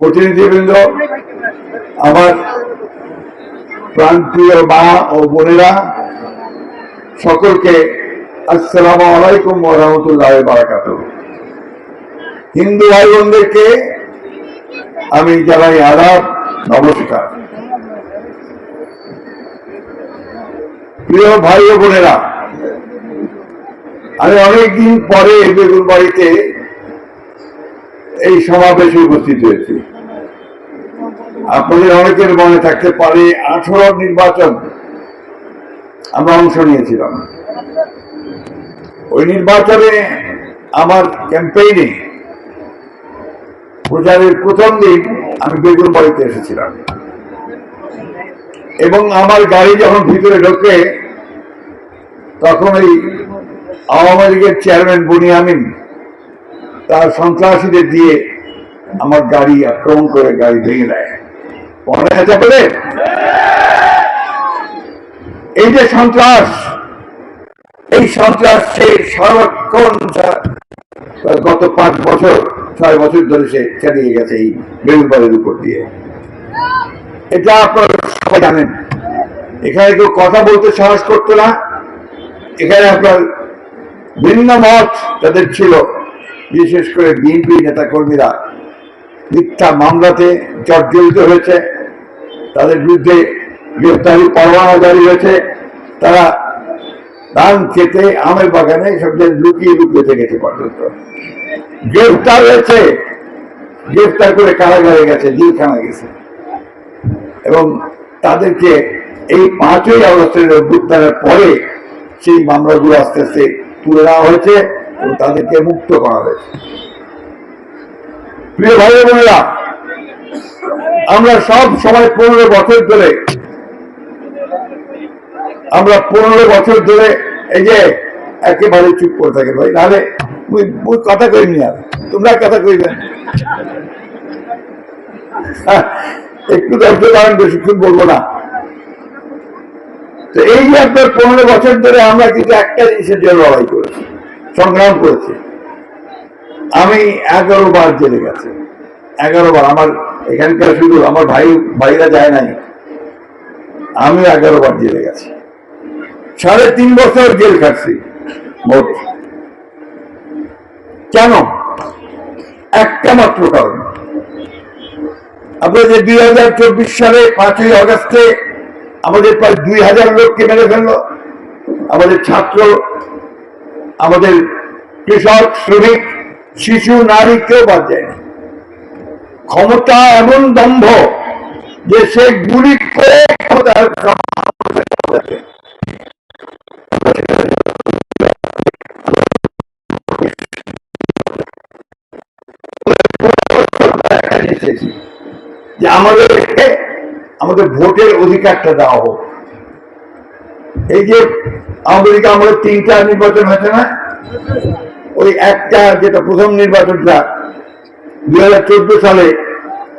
প্রতিনিধিবৃন্দ, আমার প্রান্তীয় মা ও বোনেরা, সকলকে আসসালামু আলাইকুম রহমতুল্লাহ বারাকাত হিন্দু ভাই বোনদেরকে আমি জানাই আদাব, নমস্কার। প্রিয় ভাই ও বোনেরা, আমি অনেকদিন পরে বেগুন বাড়িতে এই সমাবেশে উপস্থিত হয়েছি। আপনাদের অনেকের মনে থাকতে পারে আঠারো নির্বাচন আমরা অংশ নিয়েছিলাম। ওই নির্বাচনে আমার ক্যাম্পেইনে প্রচারের প্রথম দিন আমি বেগুন বাড়িতে এসেছিলাম। এবং আমার গাড়ি যখন ভিতরে ঢোকে, তখন এই আওয়ামী লীগের চেয়ারম্যান বুনিয়ামিন তার সন্ত্রাসীদের দিয়ে আমার গাড়ি আক্রমণ করে গাড়ি ভেঙে দেয়। মনে আপনাদের? এই যে সন্ত্রাস, এই সন্ত্রাস সে সারাক্ষণ গত পাঁচ বছর, ছয় বছর ধরে সে চালিয়ে গেছে এই বেগুনবাড়ির উপর দিয়ে। এটা আপনারা সবাই জানেন। এখানে কেউ কথা বলতে সাহস করতো না। এখানে আপনার ভিন্ন মত যাদের ছিল। বিশেষ করে বিএনপি নেতা কর্মীরা মিথ্যা মামলাতে জর্জরিত হয়েছে, তাদের বিরুদ্ধে গ্রেফতারি পরোয়ানা জারি হয়েছে, তারা ধান খেতে, আমের বাগানে সব জায়গায় লুকিয়ে লুকিয়ে থেকেছে পর্যন্ত। গ্রেফতার হয়েছে গ্রেফতার করে কারাগারে গেছে জেলখানা গেছে। এবং তাদেরকে এই পাঁচই আগস্টের অভ্যুত্থানের পরে সেই মামলাগুলো আস্তে আস্তে তুলে নেওয়া হয়েছে। তাদেরকে মুক্ত করা হয়েছে। প্রিয় ভাই বোনেরা আমরা সব সময় পনেরো বছর ধরে আমরা পনেরো বছর ধরে এই যে একেবারে চুপ করে থাকে। ভাই নাহলে কথা কইনি আর। তোমরা কথা কইবে। হ্যাঁ, একটু ধৈর্য ধরেন বেশিক্ষণ বলব না। তো এই যে আপনার পনেরো বছর ধরে আমরা কিন্তু একটা জিনিসের জন্য লড়াই করেছি। সংগ্রাম করেছি। আমি এগারো বার জেলে গেছি। এগারো বার আমার এখানকার শুধু আমার ভাই, ভাইরা যায় নাই। আমি এগারো বার জেলে গেছি। সাড়ে তিন বছর জেল খাটছি, মোট। কেন? একটা মাত্র কারণ। আপনার যে দুই হাজার চব্বিশ সালে পাঁচই অগস্টে আমাদের প্রায় দুই হাজার লোককে মেরে ফেলল, আমাদের ছাত্র আমাদের কৃষক, শ্রমিক, শিশু, নারী কেউ বাদ যায়নি ক্ষমতা এমন দম্ভ যে সে গুলি করে যে আমাদেরকে আমাদের ভোটের অধিকারটা দেওয়া হোক। এই যে আমেরিকা আমাদের তিনটা নির্বাচন হয়েছে না? ওই একটা যেটা প্রথম নির্বাচনটা দুই হাজার চোদ্দ সালে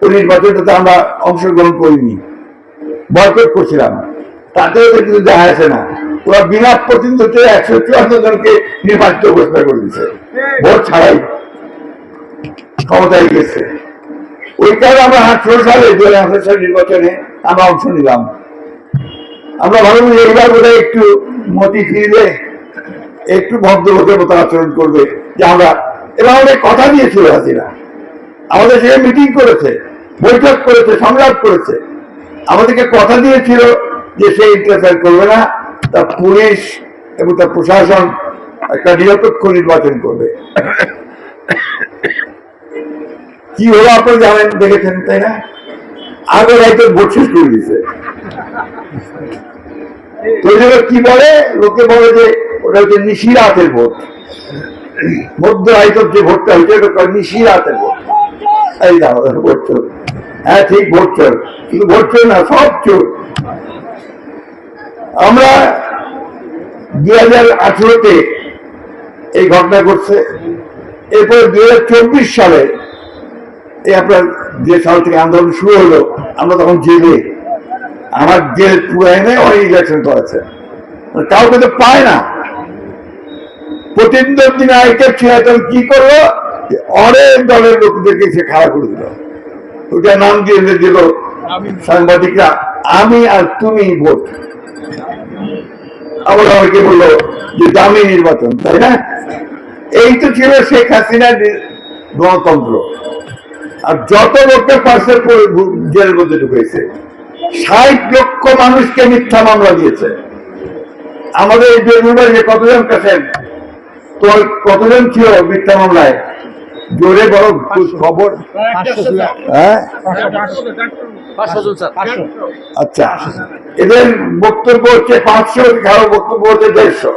ওই নির্বাচনটাতে আমরা অংশগ্রহণ করিনি। বয়কট করছিলাম। তাতেও তো কিছু দেখা যাচ্ছে না। ওরা বিনা প্রতিনিধিত্বে একশো চুয়ান্ন জনকে নির্বাচিত ঘোষণা করে দিচ্ছে ভোট ছাড়াই ক্ষমতায় গেছে ওই কারণে আমরা আঠারো সালে দু হাজার আঠারো নির্বাচনে আমরা অংশ নিলাম। আমরা ভাবলাম এইবার বোধ একটু মতি ফিরবে একটু ভদ্রলোকের মতো আচরণ করবে যে আমরা এবার আমাদের কথা দিয়েছিল হাসিনা আমাদের সঙ্গে মিটিং করেছে, বৈঠক করেছে, সংলাপ করেছে। আমাদেরকে কথা দিয়েছিল যে সে ইন্টারফেয়ার করবে না। তা পুলিশ এবং তার প্রশাসন একটা নিরপেক্ষ নির্বাচন করবে। কি হলো আপনারা জানেন, দেখেছেন, তাই না? আগে হয়তো ভোট করে দিছে। কি বলে? লোকে বলে যে ওটা হচ্ছে নিশিরাতের ভোট। মধ্য যে ভোটটা হয়েছে ওটা নিশিরাতের ভোট। হ্যাঁ ঠিক, ভোট চোর। কিন্তু ভোট চোর না, সব চোর। আমরা দুই হাজার আঠেরোতে এই ঘটনা ঘটছে। এরপরে দুই সালে এই আপনার যে সাল থেকে আন্দোলন শুরু হলো, আমরা তখন জেলে। আমার জেল পুরো এনে অনেক ইলেকশন করেছে। কাউকে তো পায় না। প্রতিদ্বন্দ্বী নায়কের ছিল তখন কি করল? অনেক দলের লোকদেরকে সে খাড়া করে দিল। ওটা নাম দিয়ে দিল সাংবাদিকরা, আমি আর তুমি ভোট। আবার আমাকে বলল যে, দামি নির্বাচন। তাই না? এই তো ছিল শেখ হাসিনার গণতন্ত্র আর যত লোককে ভু- জেলের মধ্যে ঢুকেছে ষাট লক্ষ মানুষকে মিথ্যা মামলা দিয়েছে। আমাদের এই বেঙ্গলবাড়ি যে কতজন কাছেন তো কতজন ছিল মিথ্যা মামলায়? জোরে বড় খবর। হ্যাঁ? আচ্ছা এদের বক্তব্য হচ্ছে পাঁচশো কারও বক্তব্য হচ্ছে দেড়শো।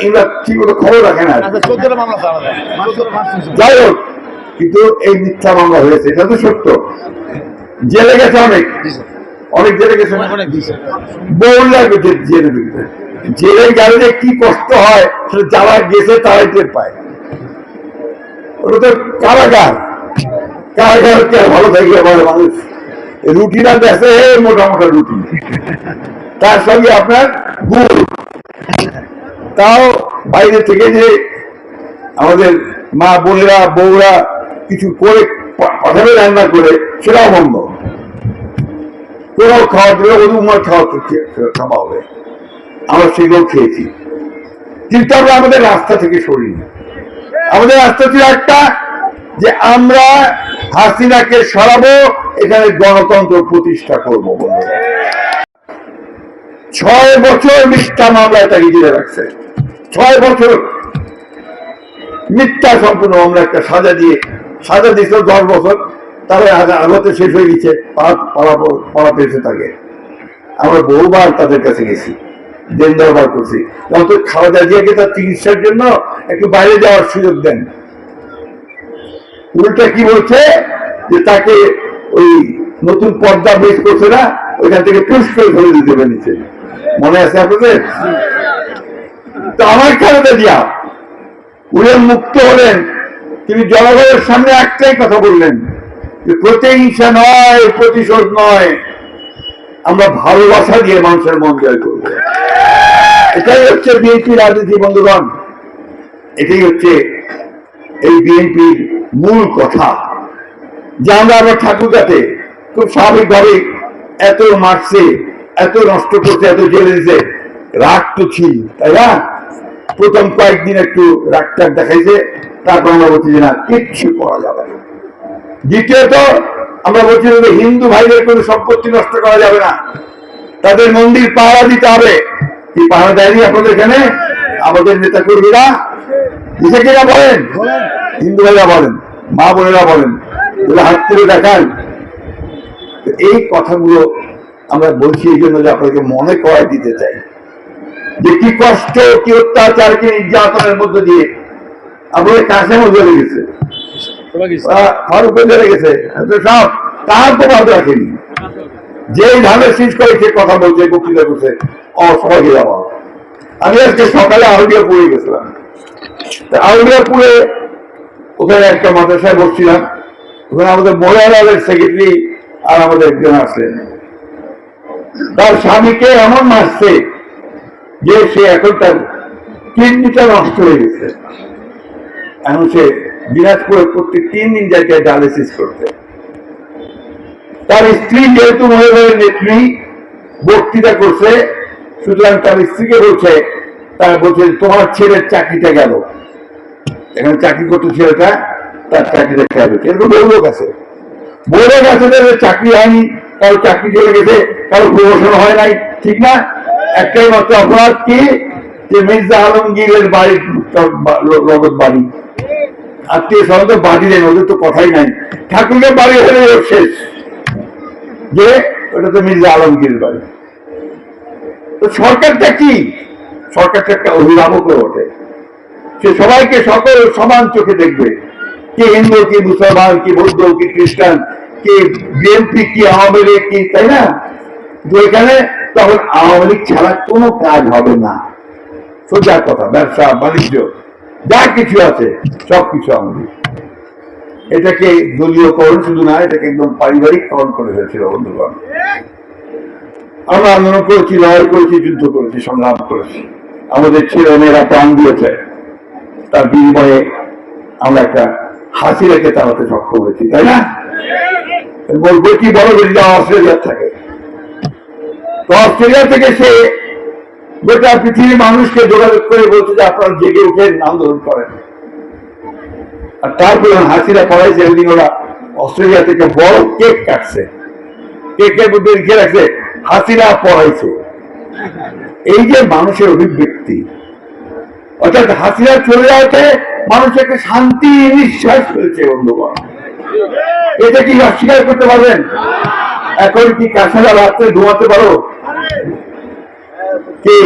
ইংরা ঠিক মতো খবর রাখে না। যাই হোক কিন্তু এই মিথ্যা মামলা হয়েছে এটা তো সত্য। জেলে গেছে অনেক। অনেক জেলে গেছে? বহু লাগবে জেলে ঢুকতে জেলে গেলে কি কষ্ট হয় সেটা যারা গেছে তারাই টের পায়। ওটা তো কারাগার। কারাগার কে ভালো থাকবে বলে মানুষ। রুটি না দেখে মোটা মোটা রুটি। তার সঙ্গে আপনার গুড়। তাও বাইরে থেকে যে আমাদের মা বোনেরা বউরা কিছু করে পাঠাবে রান্না করে, সেটাও বন্ধ। কোনো খাওয়া দিলে, ওদের উমার খাওয়া হবে। আমরা সেগুলো খেয়েছি। কিন্তু আমরা আমাদের রাস্তা থেকে সরিনি। আমাদের রাস্তা ছিল একটা, যে আমরা হাসিনাকে সরাবো, এখানে গণতন্ত্র প্রতিষ্ঠা করব ছয় বছর মিথ্যা মামলায় তাকে জেলে রাখছে। ছয় বছর মিথ্যা সম্পূর্ণ মামলা একটা সাজা দিয়ে সাজা দিয়েছিল দশ বছর আগ- আগতে শেষ হয়ে গেছে, পাড়া- পাড়া পাড়া পেয়েছে তাকে। আমরা বহুবার তাদের কাছে গেছি, দেন দরবার করছি। অন্তত খাওয়া জিয়াকে তার চিকিৎসার জন্য একটু বাইরে যাওয়ার সুযোগ দেন। উল্টা কি বলছে? যে তাকে ওই নতুন পর্দা বেশ করছে না, ওইখান থেকে করে ধরে দিতে পেরেছে মনে আছে আপনাদের? তো আমার খালেদা জিয়া, উনি মুক্ত হলেন। তিনি জনগণের সামনে একটাই কথা বললেন যে প্রতিহিংসা নয়, প্রতিশোধ নয়। আমরা ভালোবাসা দিয়ে মানুষের মন জয় করব। এটাই হচ্ছে বিএনপি রাজনীতি, বন্ধুগণ। এটাই হচ্ছে এই বিএনপির মূল কথা। যে আমরা আমরা ঠাকুরগাতে খুব স্বাভাবিকভাবে এত মারছে, এত নষ্ট করছে, এত জেলে দিছে। রাগ তো ছিল, তাই না? প্রথম কয়েকদিন একটু ডাক্তার দেখাইছে, তারপর আমরা বলছি যে না, কিচ্ছু করা যাবে না। দ্বিতীয়ত, আমরা বলছি যে হিন্দু ভাইদের কোনো সম্পত্তি নষ্ট করা যাবে না। তাদের মন্দির পাহারা দিতে হবে। কি পাহারা দেয়নি আপনাদের এখানে? আমাদের নেতা কর্মীরা দিছে বলেন? হিন্দু ভাইরা বলেন, মা বোনেরা বলেন হাত তুলে দেখান। এই কথাগুলো আমরা বলছি এই জন্য যে আপনাকে মনে করাই দিতে চাই। যে কি কষ্ট কি অত্যাচার কি নির্যাতনের মধ্য দিয়ে আপনাদের কাশেমও চলে গেছে। চলে গেছে। তো সব তার তো বাদ রাখেনি। যে ধানের শীষ করে সে কথা বলছে বক্তৃতা করছে ও সবাইকে যাওয়া আমি আজকে সকালে আউলিয়া পুরে গেছিলাম। তা আউলিয়া পুরে ওখানে একটা মাদ্রাসায় বসছিলাম। ওখানে আমাদের মোড়ালালের সেক্রেটারি আর আমাদের একজন আসলেন তার স্বামীকে এমন মারছে যে সে এখন তার কিডনিটা নষ্ট হয়ে গেছে। এখন সে দিনাজপুরে প্রত্যেক তিন দিন জায়গায় ডায়ালিসিস করতে। তার স্ত্রী যেহেতু মহিলাদের নেত্রী, বক্তৃতা করছে, সুতরাং তার স্ত্রীকে বলছে, তার বলছে, তোমার ছেলের চাকরিটা গেল। এখানে চাকরি করতে ছেলেটা, তার চাকরিটা খেয়াল হচ্ছে এরকম বহু লোক আছে। বহু লোক আছে চাকরি হয়নি, কারও চাকরি চলে গেছে, কারও প্রমোশন হয় নাই, ঠিক না? একটাই মাত্র অপরাধ কি? যে মির্জা আলমগীরের বাড়ির লগত বাড়ি। আত্মীয় স্বজন তো বাড়ি নেই, ওদের তো কথাই নাই। ঠাকুরের বাড়ি হলে শেষ। যে, ওটা তো মির্জা আলমগীরের বাড়ি। তো সরকারটা কি? সরকারটা একটা অভিভাবক ওঠে সে সবাইকে সকল সমান চোখে দেখবে। কে হিন্দু, কি মুসলমান, কি বৌদ্ধ, কি খ্রিস্টান, কি বিএনপি, কি আওয়ামী লীগ, কি, তাই না? তো এখানে তখন আওয়ামী লীগ ছাড়া কোনো কাজ হবে না। সোজা কথা, ব্যবসা, বাণিজ্য, যা কিছু আছে, সব কিছু আমাদের এটাকে দলীয়করণ শুধু না, এটাকে একদম পারিবারিক করণ করে ফেলছিল বন্ধুগণ। আমরা আন্দোলন করেছি, লড়াই করেছি, যুদ্ধ করেছি, সংগ্রাম করেছি। আমাদের ছেলে মেয়েরা প্রাণ দিয়েছে। তার বিনিময়ে আমরা একটা হাসি রেখে চালাতে সক্ষম হয়েছি, তাই না? বইটি বড় করে যাওয়া অস্ট্রেলিয়ার থাকে। তো অস্ট্রেলিয়া থেকে সে গোটা পৃথিবীর মানুষকে যোগাযোগ করে বলছে যে আপনারা জেগে উঠেন আন্দোলন করেন। আর তারপরে হাসিরা পড়াইছে ওদিন ওরা অস্ট্রেলিয়া থেকে বড় কেক কাটছে। কেকের মধ্যে লিখে রাখছে হাসিরা পড়াইছে। এই যে মানুষের অভিব্যক্তি। অর্থাৎ হাসিরা চলে যাওয়াতে মানুষ একটা শান্তি নিঃশ্বাস ফেলছে বন্ধুগণ। এটা কি অস্বীকার করতে পারবেন? এখন কি কাছাড়া রাত্রে ঘুমাতে পারো? কি?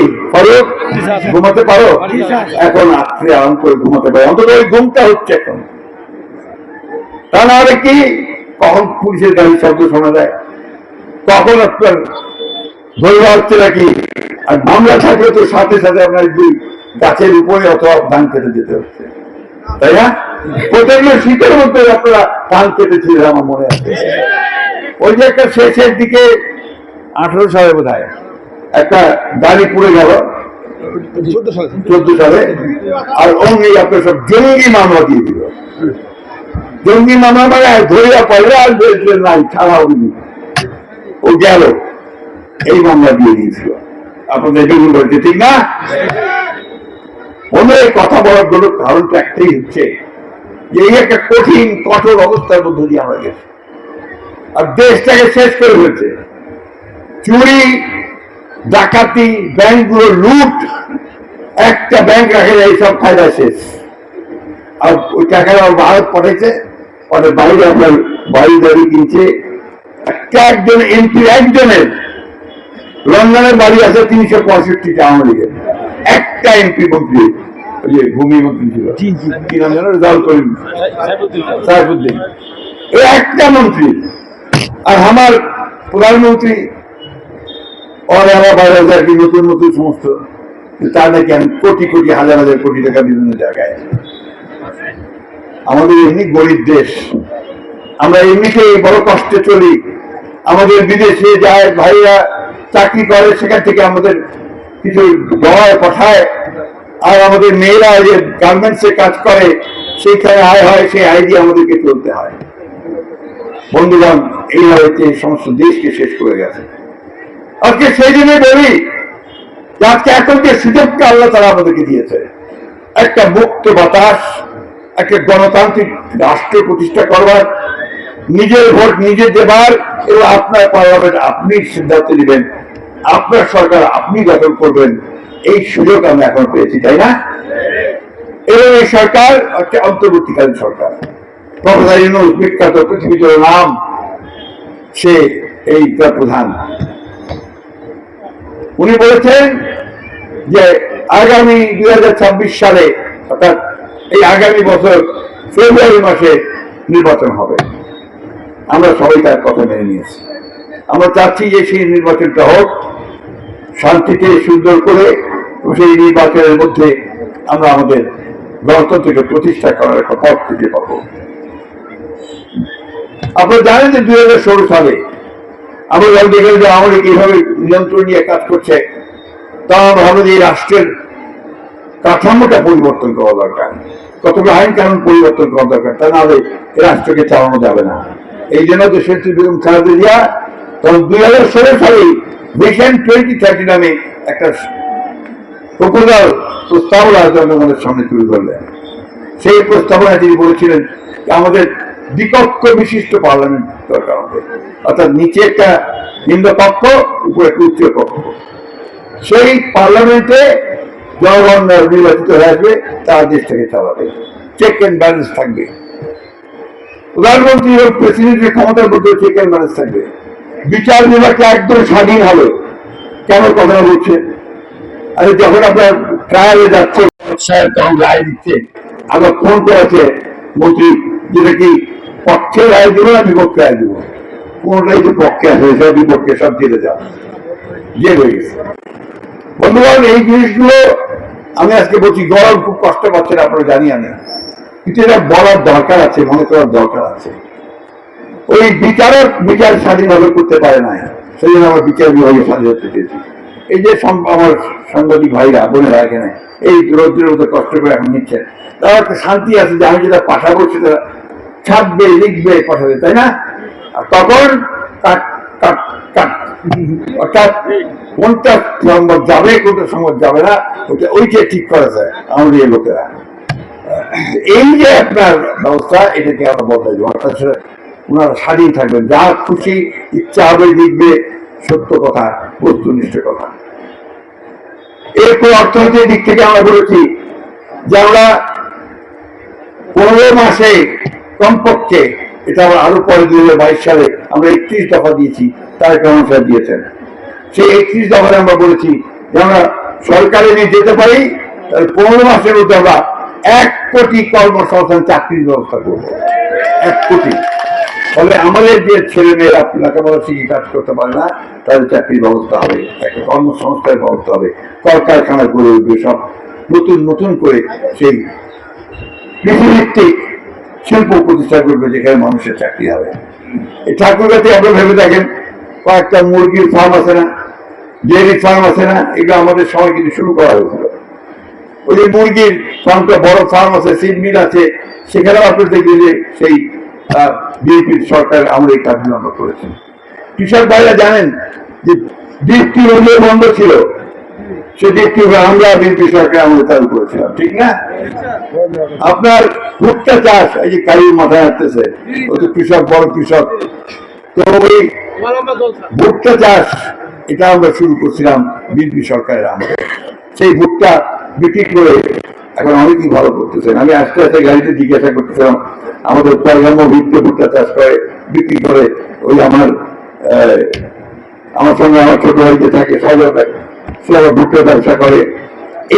ঘুমাতে পারো? এখন রাত্রে আরাম করে ঘুমাতে পারো। অন্তত ওই ঘুমটা হচ্ছে এখন। তা নাহলে কি? কখন পুলিশের গাড়ির শব্দ শোনা যায়? কখন আপনার ধরে হচ্ছে নাকি? আর মামলা থাকলে তো সাথে সাথে আপনার দুই গাছের উপরে অথবা ধান কেটে যেতে হচ্ছে। তাই না? প্রচণ্ড শীতের মধ্যে আপনারা ধান কেটেছিলেন আমার মনে আছে। ওই যে একটা শেষের দিকে আঠারো সালে বোধ হয় একটা গাড়ি পুড়ে গেল। চোদ্দ সালে। আর অমনি আপনার সব জঙ্গি মামলা দিয়ে দিল। জঙ্গি মামলা মানে ধরিয়া পয়লা আর বলছিলেন নাই, ছাড়া হয়নি ও গেল। এই মামলা দিয়ে দিয়েছিল। আপনাদের বেগুন বলছে, ঠিক না? হয় কথা বলার জন্য কারণটা একটাই হচ্ছে যে এই একটা কঠিন, কঠোর অবস্থার মধ্যে দিয়ে আমরা গেছি। আর দেশটাকে শেষ করে ফেলছে। চুরি ডাকাতি ব্যাংকগুলো লুট একটা ব্যাংক রাখে যায় সব ফায়দা শেষ। আর ওই টাকাটা ভারত পাঠাইছে পরে বাইরে আপনার বাড়ি দাড়ি কিনছে। একটা একজন এমপি একজনের। লন্ডনের বাড়ি আছে তিনশো পঁয়ষট্টিটা আওয়ামী লীগের। একটা এমপি মন্ত্রী ওই যে ভূমি মন্ত্রী ছিল। কি নাম জানো রেজাল করিম সাহেবুদ্দিন এই একটা মন্ত্রী। আর আমার প্রধানমন্ত্রী নতুন নতুন সমস্ত। তার নাকি আমি কোটি কোটি, হাজার হাজার কোটি টাকা বিভিন্ন জায়গায়। আমাদের এমনি গরিব দেশ। আমরা বড় কষ্টে চলি। আমাদের বিদেশে যায়, ভাইরা চাকরি করে, সেখান থেকে আমাদের কিছু ডলার পাঠায়। আর আমাদের মেয়েরা যে গার্মেন্টসে কাজ করে, সেইখানে আয় হয়, সেই আয় দিয়ে আমাদেরকে চলতে হয়। বন্ধুগণ, এইভাবে এই সমস্ত দেশকে শেষ করে গেছে। আজকে সেই জন্যই বলি আজকে এখন যে সুযোগটা আল্লাহ তারা আমাদেরকে দিয়েছে। একটা মুক্ত বাতাস, একটা গণতান্ত্রিক রাষ্ট্র প্রতিষ্ঠা করবার, নিজের ভোট নিজে দেবার, এবং আপনার পার্লামেন্ট আপনি সিদ্ধান্ত নেবেন, আপনার সরকার আপনি গঠন করবেন, এই সুযোগ আমরা এখন পেয়েছি, তাই না? এবং এই সরকার একটা অন্তর্বর্তীকালীন সরকার। প্রফেসর ইউনুস বিখ্যাত পৃথিবীর নাম সে এই প্রধান। উনি বলেছেন যে আগামী দুই সালে, অর্থাৎ এই আগামী বছর ফেব্রুয়ারি মাসে নির্বাচন হবে। আমরা সবাই তার কথা মেনে নিয়েছি। আমরা চাচ্ছি যে সেই নির্বাচনটা হোক, শান্তিতে, সুন্দর করে সেই নির্বাচনের মধ্যে আমরা আমাদের গণতন্ত্রকে প্রতিষ্ঠা করার একটা পথ খুঁজে পাব। আপনারা জানেন যে দুই হাজার ষোলো সালে আমরা যখন দেখলাম যে আমাদের এইভাবে নিয়ন্ত্রণ নিয়ে কাজ করছে। তা ভাবলাম যে রাষ্ট্রের কাঠামোটা পরিবর্তন করা দরকার। কতগুলো আইন কানুন পরিবর্তন করা দরকার, তা নাহলে রাষ্ট্রকে চালানো যাবে না। এই জন্য তো শেখ বেগম খালেদা তখন দুই হাজার ষোলো সালে ভিশন টোয়েন্টি থার্টি নামে একটা প্রপোজাল প্রস্তাবনা জনগণের সামনে তুলে ধরলেন। সেই প্রস্তাবনায় তিনি বলেছিলেন আমাদের বিকক্ষ বিশিষ্ট পার্লামেন্ট দরকার হবে অর্থাৎ নিচে একটা নিম্ন কক্ষ, উপরে একটা উচ্চ কক্ষ। সেই পার্লামেন্টে জনগণ নির্বাচিত হয়ে আসবে, তারা দেশটাকে চালাবে চেক অ্যান্ড ব্যালেন্স থাকবে। প্রধানমন্ত্রী এবং প্রেসিডেন্টের ক্ষমতার মধ্যে চেক অ্যান্ড ব্যালেন্স থাকবে। বিচার বিভাগটা একদম স্বাধীন হবে। কেন কথা বলছে? আরে যখন আপনার ট্রায়ালে যাচ্ছে তখন রায় দিচ্ছে, আবার ফোন করেছে মন্ত্রী, যেটা কি পক্ষে রায় দেবো না, বিপক্ষে রায় দেবো কোনটাই যে পক্ষে সব বিপক্ষে সব জেলে যাও জেল হয়ে গেছে। বন্ধুগণ, এই জিনিসগুলো আমি আজকে বলছি গরম খুব কষ্ট পাচ্ছেন, আপনারা জানি আমি। কিন্তু এটা বলার দরকার আছে, মনে করার দরকার আছে। ওই বিচারক বিচার স্বাধীনভাবে করতে পারে না। সেই জন্য আমার বিচার বিভাগে স্বাধীন হতে চেয়েছি এই যে আমার সাংবাদিক ভাইরা, বোনেরা এখানে, এই রৌদ্রের মধ্যে কষ্ট করে এখন নিচ্ছেন, তার একটা শান্তি আছে যে আমি যেটা পাঠাবো সেটা ছাপবে, লিখবে, পাঠাবে, তাই না? তখন অর্থাৎ কোনটা সংবাদ যাবে, কোনটা সংবাদ যাবে না ওটা ওইটা ঠিক করেছে আমাদের এই লোকেরা। এই যে আপনার ব্যবস্থা, এটাকে আমরা বদলাই দেবো। অর্থাৎ ওনারা স্বাধীন থাকবেন। যা খুশি, ইচ্ছা হবে লিখবে, সত্য কথা বস্তুনিষ্ঠ কথা। এরপর অর্থনৈতিক দিক থেকে আমরা বলেছি যে আমরা পনেরো মাসে কমপক্ষে, এটা আমরা আরও পরে দুই হাজার বাইশ সালে আমরা একত্রিশ দফা দিয়েছি, তার কেমন সাহেব দিয়েছেন। সেই একত্রিশ দফায় আমরা বলেছি যে আমরা সরকারে নিয়ে যেতে পারি, তাহলে পনেরো মাসের মধ্যে আমরা এক কোটি কর্মসংস্থান চাকরির ব্যবস্থা করব। এক কোটি। ফলে আমাদের যে ছেলে মেয়েরা লেখাপড়া শিখে কাজ করতে পারে না, তাদের চাকরির ব্যবস্থা হবে একটা কর্মসংস্থানের ব্যবস্থা হবে, কলকারখানা গড়ে উঠবে সব। নতুন নতুন করে সেই কৃষিভিত্তিক শিল্প প্রতিষ্ঠা করবে যেখানে মানুষের চাকরি হবে। এই ঠাকুরগাতে আপনি ভেবে দেখেন, কয়েকটা মুরগির ফার্ম আছে না ডেয়ারি ফার্ম আছে না, এগুলো আমাদের সময় কিন্তু শুরু করা হয়েছিল। ওই যে মুরগির ফার্মটা বড় ফার্ম আছে সিড মিল আছে, সেখানেও আপনি দেখবেন যে সেই বিএনপির সরকার আমরা এই কাজগুলো আমরা করেছি। কৃষক ভাইরা জানেন যে ডিপটি নদীও বন্ধ ছিল। সে ডিপটি আমরা বিএনপি সরকার ঠিক না? আপনার ভুট্টা চাষ, এই যে মাথায় আসতেছে, ও তো কৃষক, বড় কৃষক। তো ওই ভুট্টা চাষ, এটা আমরা শুরু করছিলাম বিএনপি সরকারের আমলে। সেই ভুট্টা বিক্রি করে এখন অনেকেই ভালো করতেছেন। আমি আস্তে আস্তে গাড়িতে জিজ্ঞাসা করতেছিলাম, আমাদের পয়গাম ভিত্তি ভুট্টা চাষ করে, বিক্রি করে, ওই আমার আমার সঙ্গে আমার ছোট ভাই যে থাকে সবাই সে আবার ভুট্টা ব্যবসা করে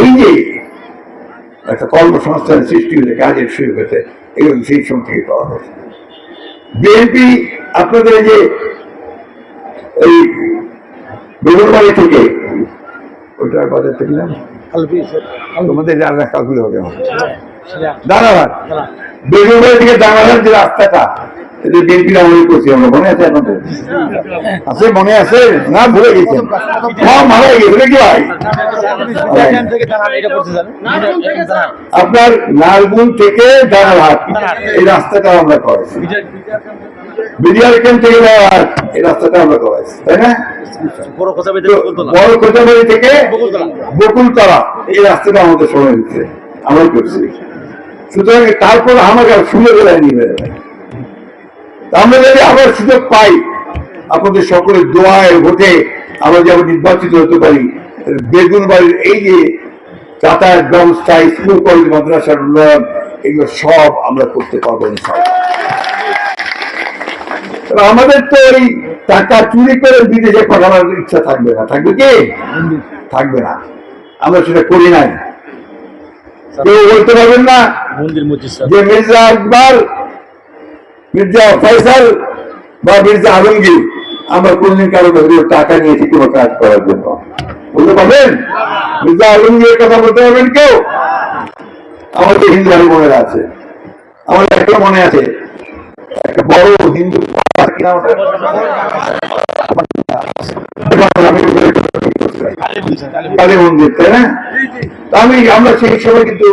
এই যে একটা কর্মসংস্থান সৃষ্টি হয়েছে কাজের সুযোগ হয়েছে এগুলো সেই সময় থেকে করা হয়েছে। বিএনপি আপনাদের যে এই বেগুনবাড়ি থেকে ওটার বাজার থেকে না তোমাদের জানা কালকুলে হবে। আমার দানাঘাট বেগুনবাড়ি থেকে দানাঘাট যে রাস্তাটা এটা বিএনপির আমলে করছি আমরা মনে আছে আপনাদের? আছে মনে আছে? না ভুলে গেছেন হ্যাঁ মারা গেছে কি ভাই। আপনার নালগুন থেকে দানাঘাট এই রাস্তাটা আমরা করেছি। বিডিআর ক্যাম্প থেকে এই রাস্তাটা আমরা করেছি তাই না? বড় থেকে বকুলতলা। এই রাস্তাটা আমাদের সময় হচ্ছে আমরা করছি। সুতরাং তারপর আমাকে সুযোগ এলাই নিয়ে বেরোবে আমরা যদি আবার সুযোগ পাই। আপনাদের সকলের দোয়ায় ভোটে আমরা যেমন নির্বাচিত হতে পারি। বেগুন বাড়ির এই যে যাতায়াত ব্যবস্থা স্কুল কলেজ মাদ্রাসার উন্নয়ন এগুলো সব আমরা করতে পারব আমাদের তো ওই টাকা চুরি করে বিদেশে পাঠানোর ইচ্ছা থাকবে না। থাকবে কি? থাকবে না। আমরা সেটা করি নাই। কেউ বলতে পারবেন না যে মির্জা আকবর মির্জা ফয়সাল বা মির্জা আলমগীর, আমরা কোনদিন কারও কাছে টাকা নিয়েছি কোনো কাজ করার জন্য। বলতে পারবেন মির্জা আলমগীরের কথা বলতে পারবেন কেউ? আমাদের হিন্দু ভাই বোনেরা আছে। আমার একটা মনে আছে, একটা বড় হিন্দু মন্দির আমি, আমরা সেই সময় কিন্তু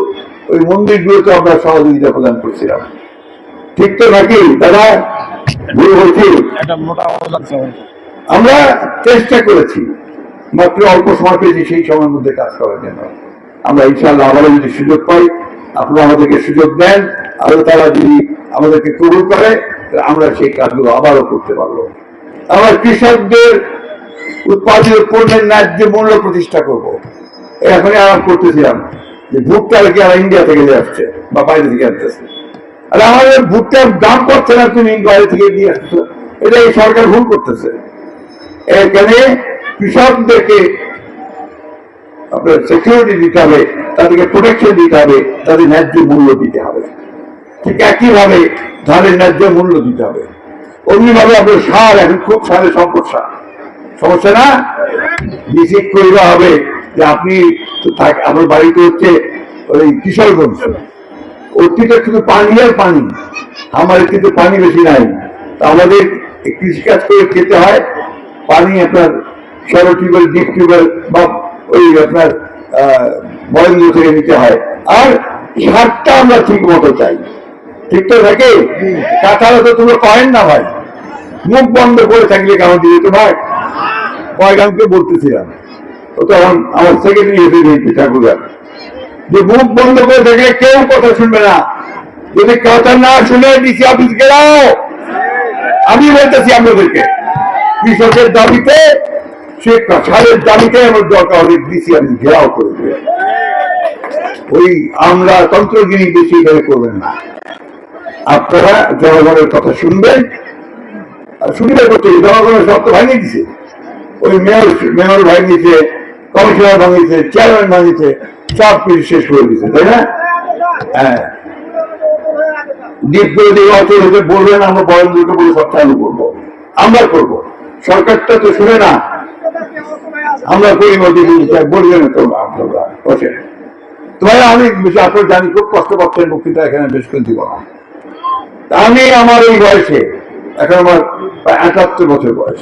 ওই মন্দিরগুলোতে আমরা সহযোগিতা প্রদান করছিলাম। ঠিক তো নাকি? দাদা ভুল আমরা। চেষ্টা করেছি। মাত্র অল্প সময় পেয়েছি সেই সময়ের মধ্যে কাজ করার জন্য। আমরা ইনশাআল্লাহ আবারও যদি সুযোগ পাই আপনারা আমাদেরকে সুযোগ দেন আরও তারা যদি আমাদেরকে কবুল করে আমরা সেই কাজগুলো আবারও করতে পারব। আমরা কৃষকদের উৎপাদিত পণ্যের ন্যায্য মূল্য প্রতিষ্ঠা করব। এখনই আরাম করতেছিলাম যে ভুট্টা কি আমরা ইন্ডিয়া থেকে আসছে বা বাইরে থেকে আনতেছে। আর আমাদের ভুট্টার দাম না তুমি বাইরে থেকে নিয়ে আসছো। এটা এই সরকার ভুল করতেছে। এখানে কৃষকদেরকে আপনার সিকিউরিটি দিতে হবে, তাদেরকে প্রোটেকশন দিতে হবে, তাদের ন্যায্য মূল্য দিতে হবে। ঠিক একইভাবে ধানের ন্যায্য মূল্য দিতে হবে। অমনিভাবে আপনার সার এখন খুব সারের সমস্যা। সমস্যা না? করিতে হবে যে আপনি আপনার বাড়িতে হচ্ছে ওই কিশোরগঞ্জ। অতীতে শুধু পানি আর পানি। আমাদের কিন্তু পানি বেশি নাই। আমাদের কৃষিকাজ করে খেতে হয়। পানি আপনার সরো টিউবওয়েল, ডিপ টিউবওয়েল বা ওই আপনার বয়ন্দ্র থেকে নিতে হয়। আর সারটা আমরা ঠিক মতো চাই। ঠিক তো থাকে? তাছাড়া তো তোমরা করেন না ভাই। মুখ বন্ধ করে থাকলে কেমন দিয়ে তো ভাই কয়গামকে বলতেছিলাম। ও তখন আমার সেক্রেটারি এসে দিয়েছে যে মুখ বন্ধ করে থাকলে কেউ কথা শুনবে না। যদি কথা না শুনে ডিসি অফিস গেলাও, আমি বলতেছি আপনাদেরকে, কৃষকের দাবিতে সে সারের দাবিতে আমার দরকার হলে ডিসি অফিস ঘেরাও করে ওই আমরা তন্ত্রগিরি বেশি এখানে করবেন না। আপনারা জনগণের কথা শুনবেন। আর সুবিধা করতে জনগণের সব তো ভাঙিয়ে দিছে। ওই মেয়র মেয়র ভাঙিয়েছে, কমিশনার ভাঙিয়েছে, চেয়ারম্যান ভাঙিয়েছে সব কিছু শেষ করে দিছে তাই না? হ্যাঁ। ডিপ করে দিয়ে অচল হতে বলবেন আমরা বয়ন দুটো বলে সব চালু করব। আমরা করব। সরকারটা তো শুনে না। আমরা করি তো আপনারা তোমার আমি আপনার জানি, খুব কষ্ট পাচ্ছেন বক্তৃতা এখানে বেশ দিব আমি আমার এই বয়সে, এখন আমার প্রায় বছর বয়স।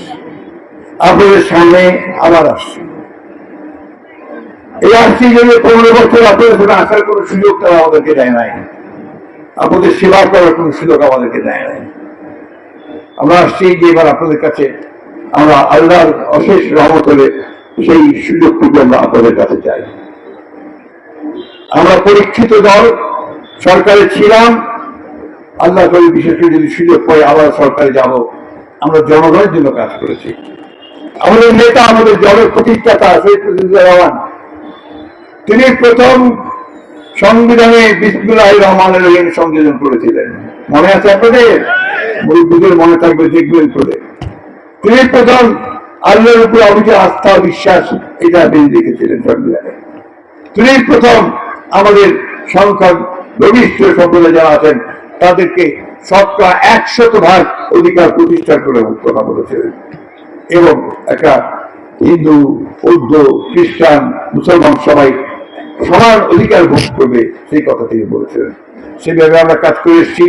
আপনাদের সামনে আবার আসছি। এই যে পনেরো বছর আপনাদের সাথে আসার কোনো সুযোগ তারা আমাদেরকে দেয় নাই। আপনাদের সেবা করার কোনো সুযোগ আমাদেরকে দেয় নাই। আমরা আসছি যে এবার আপনাদের কাছে আমরা আল্লাহর অশেষ রহমত হলে সেই সুযোগটুকু আমরা আপনাদের কাছে চাই। আমরা পরীক্ষিত দল, সরকারে ছিলাম। আল্লাহ করে বিশেষ করে যদি সুযোগ পড়ে আবার সরকারে যাব। আমরা জনগণের জন্য কাজ করেছি। আমাদের নেতা, আমাদের জনের প্রতিষ্ঠাতা প্রেসিডেন্ট রহমান তিনি প্রথম সংবিধানে বিসমুল্লাহ রহমানের রহিম সংযোজন করেছিলেন। মনে আছে আপনাদের? মুরব্বীদের মনে থাকবে দেখবেন করে তিনি প্রথম আল্লাহর উপর অবিচল আস্থা বিশ্বাস, এটা তিনি লিখেছিলেন সংবিধানে। তিনি প্রথম আমাদের সংখ্যা গরিষ্ঠ সম্প্রদায় যারা আছেন, তাদেরকে শতকরা একশত ভাগ অধিকার প্রতিষ্ঠা করে কথা বলেছিলেন এবং একটা হিন্দু, বৌদ্ধ, খ্রিস্টান, মুসলমান সবাই সমান অধিকার ভোগ করবে সেই কথা তিনি বলেছিলেন। সেভাবে আমরা কাজ করে এসেছি।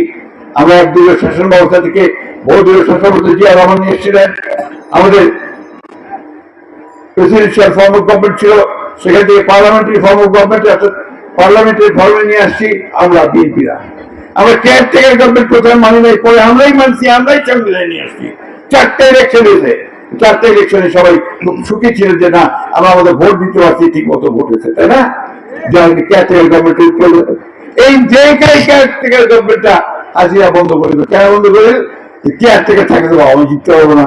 আমরা এক দূরের শাসন ব্যবস্থা থেকে বহু দূরের শাসন ব্যবস্থা জিয়া রহমান নিয়ে এসেছিলেন। আমাদের প্রেসিডেন্সিয়াল ফর্ম অফ গভর্নমেন্ট ছিল। সেখান থেকে পার্লামেন্টারি ফর্ম অফ গভর্নমেন্ট অর্থাৎ পার্লামেন্টারি ফর্মে নিয়ে আসছি আমরা বিএনপিরা। আমরা কেয়ার টেকার গভর্নমেন্ট প্রথমে মানি নাই, পরে আমরাই মানছি, আমরাই সংবিধান নিয়ে আসছি। চারটে ইলেকশন হয়েছে। চারটে ইলেকশনে সবাই সুখী ছিলেন যে না, আমরা আমাদের ভোট দিতে পারছি ঠিক মতো ভোট হয়েছে, তাই না? কেয়ার এই যে গভর্নমেন্টটা বন্ধ করে কেন বন্ধ করে থাকে তো আমি জিততে পারব না।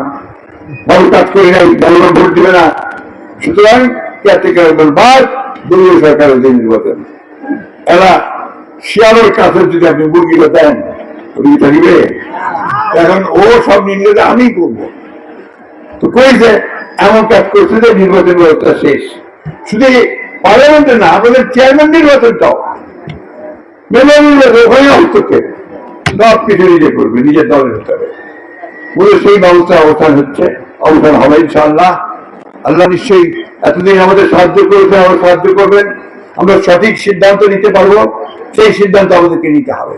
ভালো কাজ করে নাই ভোট দিবে না। সুতরাং দলীয় সরকারের যে নির্বাচন। এরা শিয়ালের কাছে যদি আপনি মুরগিটা দেন থাকবে? এখন ও সব নির্ণয় আমি করব। তো কইছে এমন কাজ করছে যে নির্বাচন ব্যবস্থা শেষ। শুধু পার্লামেন্টে না, আমাদের চেয়ারম্যান নির্বাচনটাও মেম্বার নির্বাচন ওখানে হস্তক্ষেপ সব কিছু নিজে করবে, নিজের দলের হবে বলে সেই ব্যবস্থা অবস্থান হচ্ছে অবস্থান হবে ইনশাআল্লাহ। আল্লাহ নিশ্চয়ই এতদিন আমাদের সাহায্য করেছেন আমরা সাহায্য করবেন। আমরা সঠিক সিদ্ধান্ত নিতে পারব, সেই সিদ্ধান্ত আমাদেরকে নিতে হবে।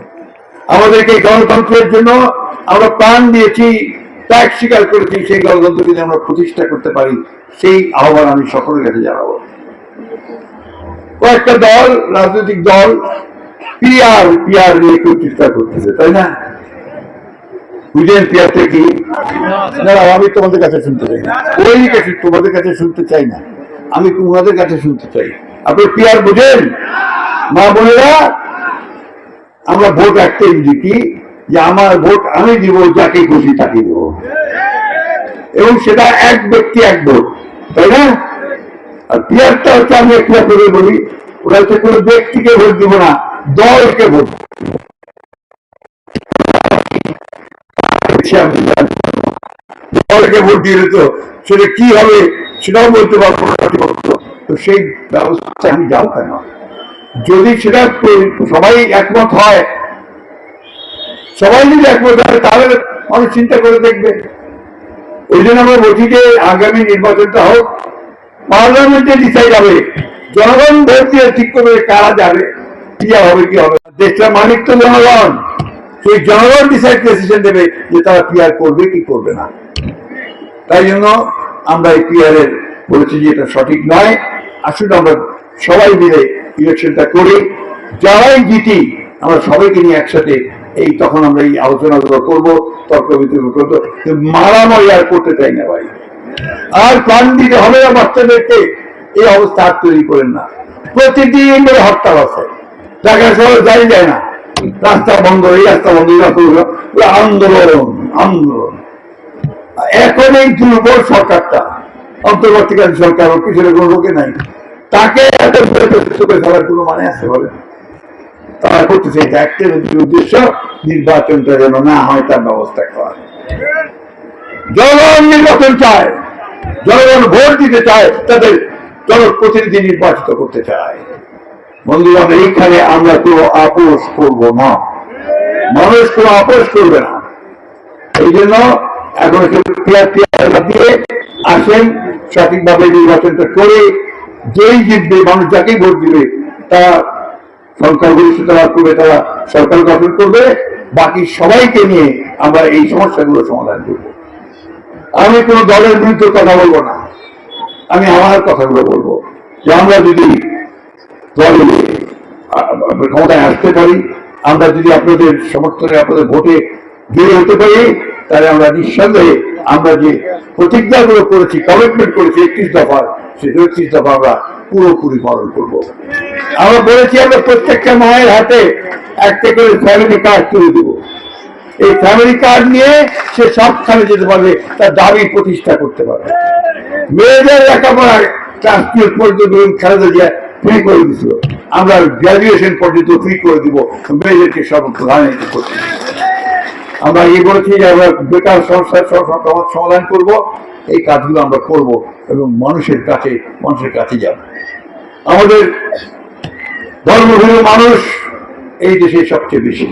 আমাদেরকে গণতন্ত্রের জন্য আমরা প্রাণ দিয়েছি, ত্যাগ স্বীকার করেছি, সেই গণতন্ত্র যদি আমরা প্রতিষ্ঠা করতে পারি, সেই আহ্বান আমি সকলের কাছে জানাব। কয়েকটা দল, রাজনৈতিক দল পিআর পিআর নিয়ে কেউ চিন্তা করতেছে, তাই না? পিয়ারটা কি আমি তোমাদের কাছে শুনতে চাই না। ওই কাছে তোমাদের কাছে শুনতে চাই না। আমি তোমাদের কাছে শুনতে চাই। আপনি পিয়ার বুঝেন? মা বোনেরা, আমরা ভোট বুঝি যে আমার ভোট আমি দিব, যাকে খুশি তাকে দেব। এবং সেটা এক ব্যক্তি এক ভোট, তাই না? আর পিয়ারটা হচ্ছে আমি একটা করে বলি, ওরা হচ্ছে কোনো ব্যক্তিকে ভোট দিব না, দলকে ভোট। দলকে ভোট দিয়ে তো সেটা কি হবে সেটাও বলতে পারব। তো সেই ব্যবস্থা আমি যাও কেন যদি সেটা সবাই একমত হয়, সবাই যদি একমত হয়, তাহলে মানুষ চিন্তা করে দেখবে ওই জন্য আমরা বলছি যে আগামী নির্বাচনটা হোক পার্লামেন্টে ডিসাইড হবে। জনগণ ভোট ঠিক করবে কারা যাবে? কি হবে কি হবে? দেশটার মালিক তো জনগণ। সেই জনগণ ডিসাইড ডিসিশন দেবে যে তারা পিআর করবে, কি করবে না। তাই জন্য আমরা এই পিআর এর বলেছি যে এটা সঠিক নয়। আসলে আমরা সবাই মিলে ইলেকশনটা করি। যারাই জিতি, আমরা সবাইকে নিয়ে একসাথে এই তখন আমরা এই আলোচনাগুলো করব। তর্ক বিতর্ক করব। মারামারি আর করতে চাই না ভাই। আর প্রাণ দিতে হবে না বাচ্চাদেরকে। এই অবস্থা আর তৈরি করেন না। প্রতিদিন করে হরতাল আছে। ঢাকা শহরে যাই যায় না। রাস্তা বন্ধ, এই রাস্তা বন্ধ, এই রাস্তা বন্ধ। আন্দোলন আন্দোলন। এখন এই দুর্বল সরকারটা, অন্তর্বর্তীকালীন সরকার পিছনে কোনো লোকে নাই, তাকে এত ফেলার কোনো মানে আছে বলে? তারা করতেছে এটা একটা উদ্দেশ্য, নির্বাচনটা যেন না হয় তার ব্যবস্থা করা। জনগণ নির্বাচন চায়। জনগণ ভোট দিতে চায়, তাদের জনপ্রতিনিধি নির্বাচিত করতে চায়। বন্ধুগণ এইখানে আমরা কোনো আপোষ করব না। মানুষ কোনো আপোষ করবে না। এই জন্য এখন দিয়ে আসেন, সঠিকভাবে নির্বাচনটা করে যেই জিতবে, মানুষ যাকেই ভোট দিবে তা সংখ্যাগরিষ্ঠতা লাভ করবে তারা সরকার গঠন করবে। বাকি সবাইকে নিয়ে আমরা এই সমস্যাগুলো সমাধান করব। আমি কোনো দলের বিরুদ্ধে কথা বলব না। আমি আমার কথাগুলো বলব যে আমরা যদি ক্ষমতায় আসতে পারি, আমরা যদি আপনাদের সমর্থনে, আপনাদের ভোটে জয়ী হতে পারি, তাহলে আমরা নিঃসন্দেহে আমরা যে প্রতিজ্ঞাগুলো করেছি কমিটমেন্ট করেছি একত্রিশ দফা, সেই একত্রিশ দফা আমরা পুরোপুরি পালন করব। আমরা বলেছি আমরা প্রত্যেকটা মায়ের হাতে একটা করে ফ্যামিলি কার্ড তুলে দেবো। এই ফ্যামিলি কার্ড নিয়ে সে সবখানে যেতে পারবে, তার দাবি প্রতিষ্ঠা করতে পারবে। মেয়েদের লেখাপড়া পর্যন্ত দিয়ে ফ্রি করে আমরা গ্রাজুয়েশন পর্যন্ত ফ্রি করে দিব, মেয়েদেরকে সব প্রধান করতে। আমরা এই বলেছি যে আমরা বেকার সমস্যার সমাধান করব, এই কাজগুলো আমরা করব এবং মানুষের কাছে মানুষের কাছে যাব। আমাদের ধর্মভীরু মানুষ এই দেশে সবচেয়ে বেশি।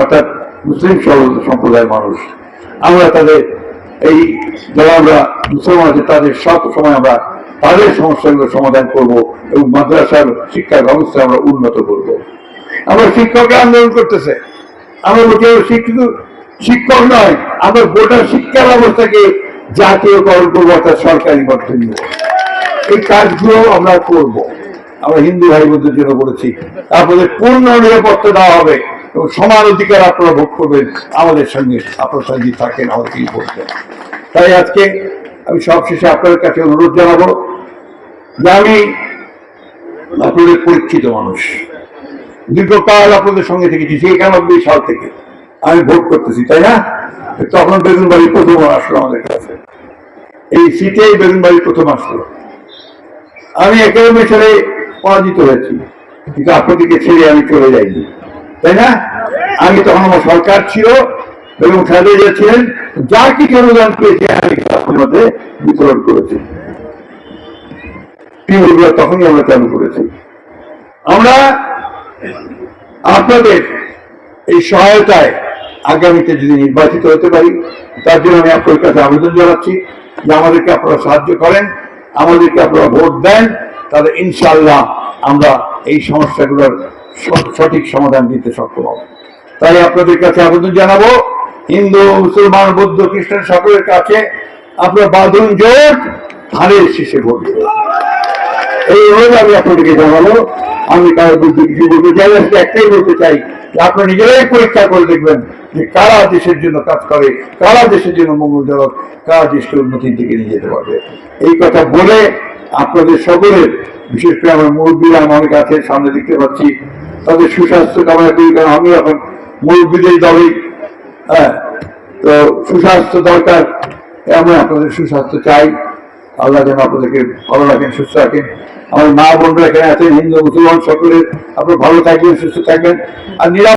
অর্থাৎ মুসলিম সম্প্রদায়ের মানুষ। আমরা তাদের এই, যারা আমরা মুসলমান আছে, তাদের সব সময় আমরা তাদের সমস্যাগুলো সমাধান করব এবং মাদ্রাসার শিক্ষা ব্যবস্থা আমরা উন্নত করব। আমরা শিক্ষকরা আন্দোলন করতেছে। আমরা বলছি শিক্ষিত, শিক্ষক নয়, আমরা গোটা শিক্ষা ব্যবস্থাকে জাতীয়করণ করব, অর্থাৎ সরকারি নিব এই কাজগুলো আমরা করব। আমরা হিন্দু ভাই বোনদের জন্য বলেছি তারপরে পূর্ণ নিরাপত্তা দেওয়া হবে। এবং সমান অধিকার আপনারা ভোগ করবেন, আমাদের সঙ্গে আপনার সঙ্গে থাকেন আমাদেরকে করবেন তাই আজকে আমি সবশেষে আপনাদের কাছে অনুরোধ জানাব যে আমি আপনাদের পরীক্ষিত মানুষ। দীর্ঘকাল আপনাদের সঙ্গে থেকেছি, সেই একানব্বই সাল থেকে আমি ভোট করতেছি, তাই না? তখন বেগুন বাড়ি প্রথম আসলো আমাদের কাছে। এই সিটেই বেগুন বাড়ি প্রথম আসলো। আমি একাডেমি ছেড়ে পরাজিত হয়েছি, কিন্তু আপনাদেরকে ছেড়ে আমি চলে যাইনি। তাই না? আমি তখন আমার সরকার ছিল এবং খালেদা যাচ্ছিলেন যা কিছু অনুদান পেয়েছি আমি মধ্যে বিতরণ করেছি। তখনই আমরা চালু করেছি। আমরা আপনাদের এই সহায়তায় আগামীতে যদি নির্বাচিত হতে পারি, তার জন্য আমি আপনার কাছে আবেদন জানাচ্ছি যে আমাদেরকে আপনারা সাহায্য করেন, আমাদেরকে আপনারা ভোট দেন, তাহলে ইনশাল্লাহ আমরা এই সমস্যাগুলোর সঠিক সমাধান দিতে সক্ষম হব। তাই আপনাদের কাছে আবেদন জানাব, হিন্দু, মুসলমান, বৌদ্ধ, খ্রিস্টান সকলের কাছে আপনার বাঁধন জোট ধানের শীষে ভোট দিন। এই অনুরোধ আমি আপনাদেরকে জানাব। আমি কারোর বিরুদ্ধে কিছু বলতে চাই একটাই বলতে চাই আপনারা নিজেরাই পরীক্ষা করে দেখবেন যে কারা দেশের জন্য কাজ করে, কারা দেশের জন্য মঙ্গলজনক কারা দেশকে উন্নতির দিকে নিয়ে যেতে পারবে। এই কথা বলে আপনাদের সকলের, বিশেষ করে আমার মুরব্বীরা আমার কাছে সামনে দেখতে পাচ্ছি তাদের সুস্বাস্থ্য কামনা করি, কারণ আমি এখন মুরব্বীদের দলই হ্যাঁ তো সুস্বাস্থ্য দরকার আমরা আপনাদের সুস্বাস্থ্য চাই। আল্লাহ যেন আপনাদেরকে ভালো রাখেন, সুস্থ রাখেন। আমার মা বোনরা এখানে আছেন, হিন্দু, মুসলমান সকলের আপনারা ভালো থাকবেন, সুস্থ থাকবেন। আর নিরাপদ